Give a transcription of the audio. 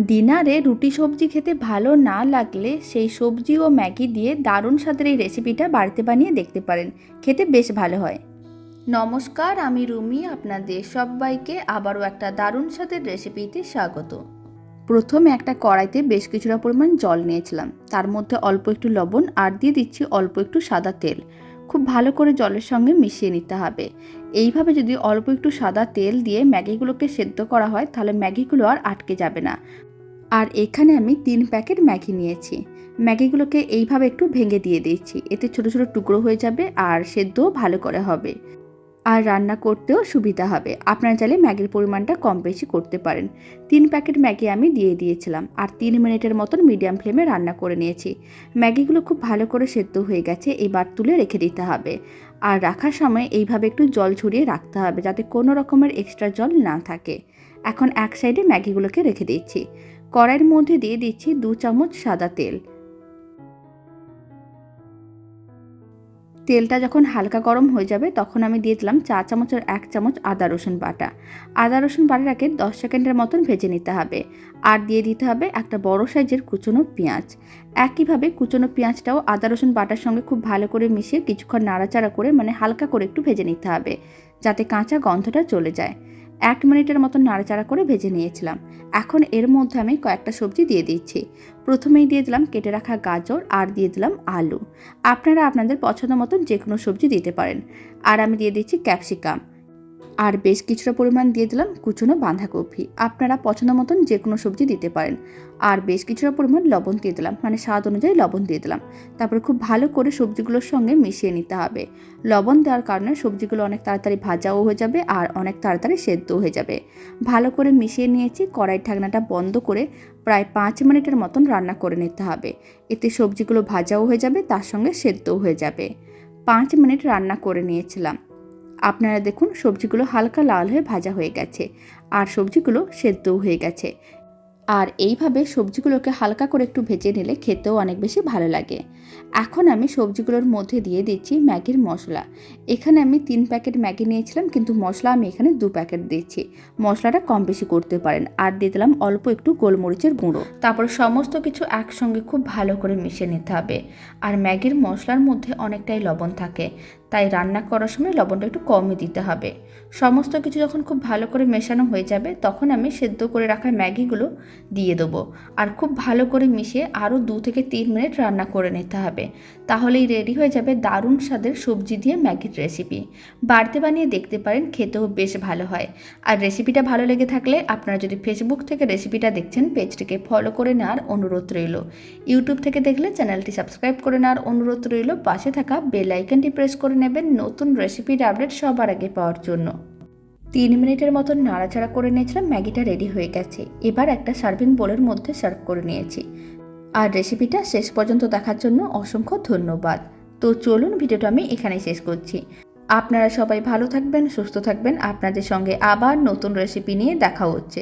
ডিনারে রুটি সবজি খেতে ভালো না লাগলে সেই সবজি ও ম্যাগি দিয়ে দারুণ স্বাদের এই রেসিপিটা বাড়িতে বানিয়ে দেখতে পারেন। খেতে বেশ ভালো হয়। নমস্কার, আমি রুমি, আপনাদের সবাইকে আবারও একটা দারুণ স্বাদের রেসিপিতে স্বাগত। প্রথমে একটা কড়াইতে বেশ কিছুটা পরিমাণ জল নিয়েছিলাম। তার মধ্যে অল্প একটু লবণ আর দিয়ে দিচ্ছি অল্প একটু সাদা তেল। খুব ভালো করে জলের সঙ্গে মিশিয়ে নিতে হবে। এইভাবে যদি অল্প একটু সাদা তেল দিয়ে ম্যাগিগুলোকে সেদ্ধ করা হয়, তাহলে ম্যাগিগুলো আর আটকে যাবে না। আর এখানে আমি তিন প্যাকেট ম্যাগি নিয়েছি। ম্যাগিগুলোকে এইভাবে একটু ভেঙে দিয়ে দিচ্ছি এতে ছোট ছোট টুকরো হয়ে যাবে আর সেদ্ধও ভালো করে হবে। আর রান্না করতেও সুবিধা হবে। আপনারা চাইলে ম্যাগির পরিমাণটা কম বেশি করতে পারেন। তিন প্যাকেট ম্যাগি আমি দিয়ে দিয়েছিলাম আর তিন মিনিটের মতন মিডিয়াম ফ্লেমে রান্না করে নিয়েছি। ম্যাগিগুলো খুব ভালো করে সেদ্ধ হয়ে গেছে, এবার তুলে রেখে দিতে হবে। আর রাখার সময় এইভাবে একটু জল ছড়িয়ে রাখতে হবে যাতে কোনো রকমের এক্সট্রা জল না থাকে। এখন এক সাইডে ম্যাগিগুলোকে রেখে দিচ্ছি। কড়াইয়ের মধ্যে দিয়ে দিচ্ছি দু চামচ সাদা তেল। তেলটা যখন হালকা গরম হয়ে যাবে, তখন আমি দিয়ে দিলাম চা চামচের এক চামচ আদা রসুন বাটা। আদা রসুন বাটাটাকে দশ সেকেন্ডের মতন ভেজে নিতে হবে। আর দিয়ে দিতে হবে একটা বড় সাইজের কুচনো পেঁয়াজ। একইভাবে কুচনো পেঁয়াজটাও আদা রসুন বাটার সঙ্গে খুব ভালো করে মিশিয়ে কিছুক্ষণ নাড়াচাড়া করে মানে হালকা করে একটু ভেজে নিতে হবে, যাতে কাঁচা গন্ধটা চলে যায়। এক মিনিটের মতো নাড়াচাড়া করে ভেজে নিয়েছিলাম। এখন এর মধ্যে আমি কয়েকটা সবজি দিয়ে দিচ্ছি। প্রথমেই দিয়ে দিলাম কেটে রাখা গাজর আর দিয়ে দিলাম আলু। আপনারা আপনাদের পছন্দ মতন যে কোনো সবজি দিতে পারেন। আর আমি দিয়ে দিচ্ছি ক্যাপসিকাম। আর বেশ কিছুটা পরিমাণ দিয়ে দিলাম কুচনো বাঁধাকপি। আপনারা পছন্দ মতন যে কোনো সবজি দিতে পারেন। আর বেশ কিছুটা পরিমাণ লবণ দিয়ে দিলাম মানে স্বাদ অনুযায়ী লবণ দিয়ে দিলাম। তারপরে খুব ভালো করে সবজিগুলোর সঙ্গে মিশিয়ে নিতে হবে। লবণ দেওয়ার কারণে সবজিগুলো অনেক তাড়াতাড়ি ভাজাও হয়ে যাবে আর অনেক তাড়াতাড়ি সেদ্ধও হয়ে যাবে। ভালো করে মিশিয়ে নিয়েছি, কড়াই ঢাকনাটা বন্ধ করে প্রায় পাঁচ মিনিটের মতন রান্না করে নিতে হবে। এতে সবজিগুলো ভাজাও হয়ে যাবে, তার সঙ্গে সেদ্ধও হয়ে যাবে। পাঁচ মিনিট রান্না করে নিয়েছিলাম। আপনারা দেখুন সবজিগুলো হালকা লাল হয়ে ভাজা হয়ে গেছে। আর সবজিগুলো সেদ্ধও হয়ে গেছে। আর এইভাবে সবজিগুলোকে হালকা করে একটু ভেজে নিলে খেতেও অনেক বেশি ভালো লাগে। এখন আমি সবজিগুলোর মধ্যে দিয়ে দিচ্ছি ম্যাগির মশলা। এখানে আমি তিন প্যাকেট ম্যাগি নিয়েছিলাম, কিন্তু মশলা আমি এখানে দু প্যাকেট দিচ্ছি। মশলাটা কম বেশি করতে পারেন। আর দিয়ে দিলাম অল্প একটু গোলমরিচের গুঁড়ো। তারপর সমস্ত কিছু একসঙ্গে খুব ভালো করে মিশিয়ে নিতে হবে। আর ম্যাগির মশলার মধ্যে অনেকটাই লবণ থাকে, তাই রান্না করার সময় লবণটা একটু কমই দিতে হবে। সমস্ত কিছু যখন খুব ভালো করে মেশানো হয়ে যাবে, তখন আমি সেদ্ধ করে রাখা ম্যাগিগুলো দিয়ে দেবো। আর খুব ভালো করে মিশিয়ে আরও দু থেকে তিন মিনিট রান্না করে নিতে হবে। তাহলেই রেডি হয়ে যাবে দারুণ স্বাদের সবজি দিয়ে ম্যাগির রেসিপি। বাড়িতে বানিয়ে দেখতে পারেন, খেতেও বেশ ভালো হয়। আর রেসিপিটা ভালো লেগে থাকলে আপনারা যদি ফেসবুক থেকে রেসিপিটা দেখছেন, পেজটিকে ফলো করে নেওয়ার অনুরোধ রইল। ইউটিউব থেকে দেখলে চ্যানেলটি সাবস্ক্রাইব করে নেওয়ার অনুরোধ রইল। পাশে থাকা বেল আইকনটি প্রেস করে নেবেন নতুন রেসিপির আপডেট সবার আগে পাওয়ার জন্য। তিন মিনিটের মতন নাড়াচাড়া করে নিয়েছিলাম, ম্যাগিটা রেডি হয়ে গেছে। এবার একটা সার্ভিং বোলের মধ্যে সার্ভ করে নিয়েছি। আর রেসিপিটা শেষ পর্যন্ত দেখার জন্য অসংখ্য ধন্যবাদ। তো চলুন ভিডিওটা আমি এখানেই শেষ করছি। আপনারা সবাই ভালো থাকবেন, সুস্থ থাকবেন। আপনাদের সঙ্গে আবার নতুন রেসিপি নিয়ে দেখা হচ্ছে।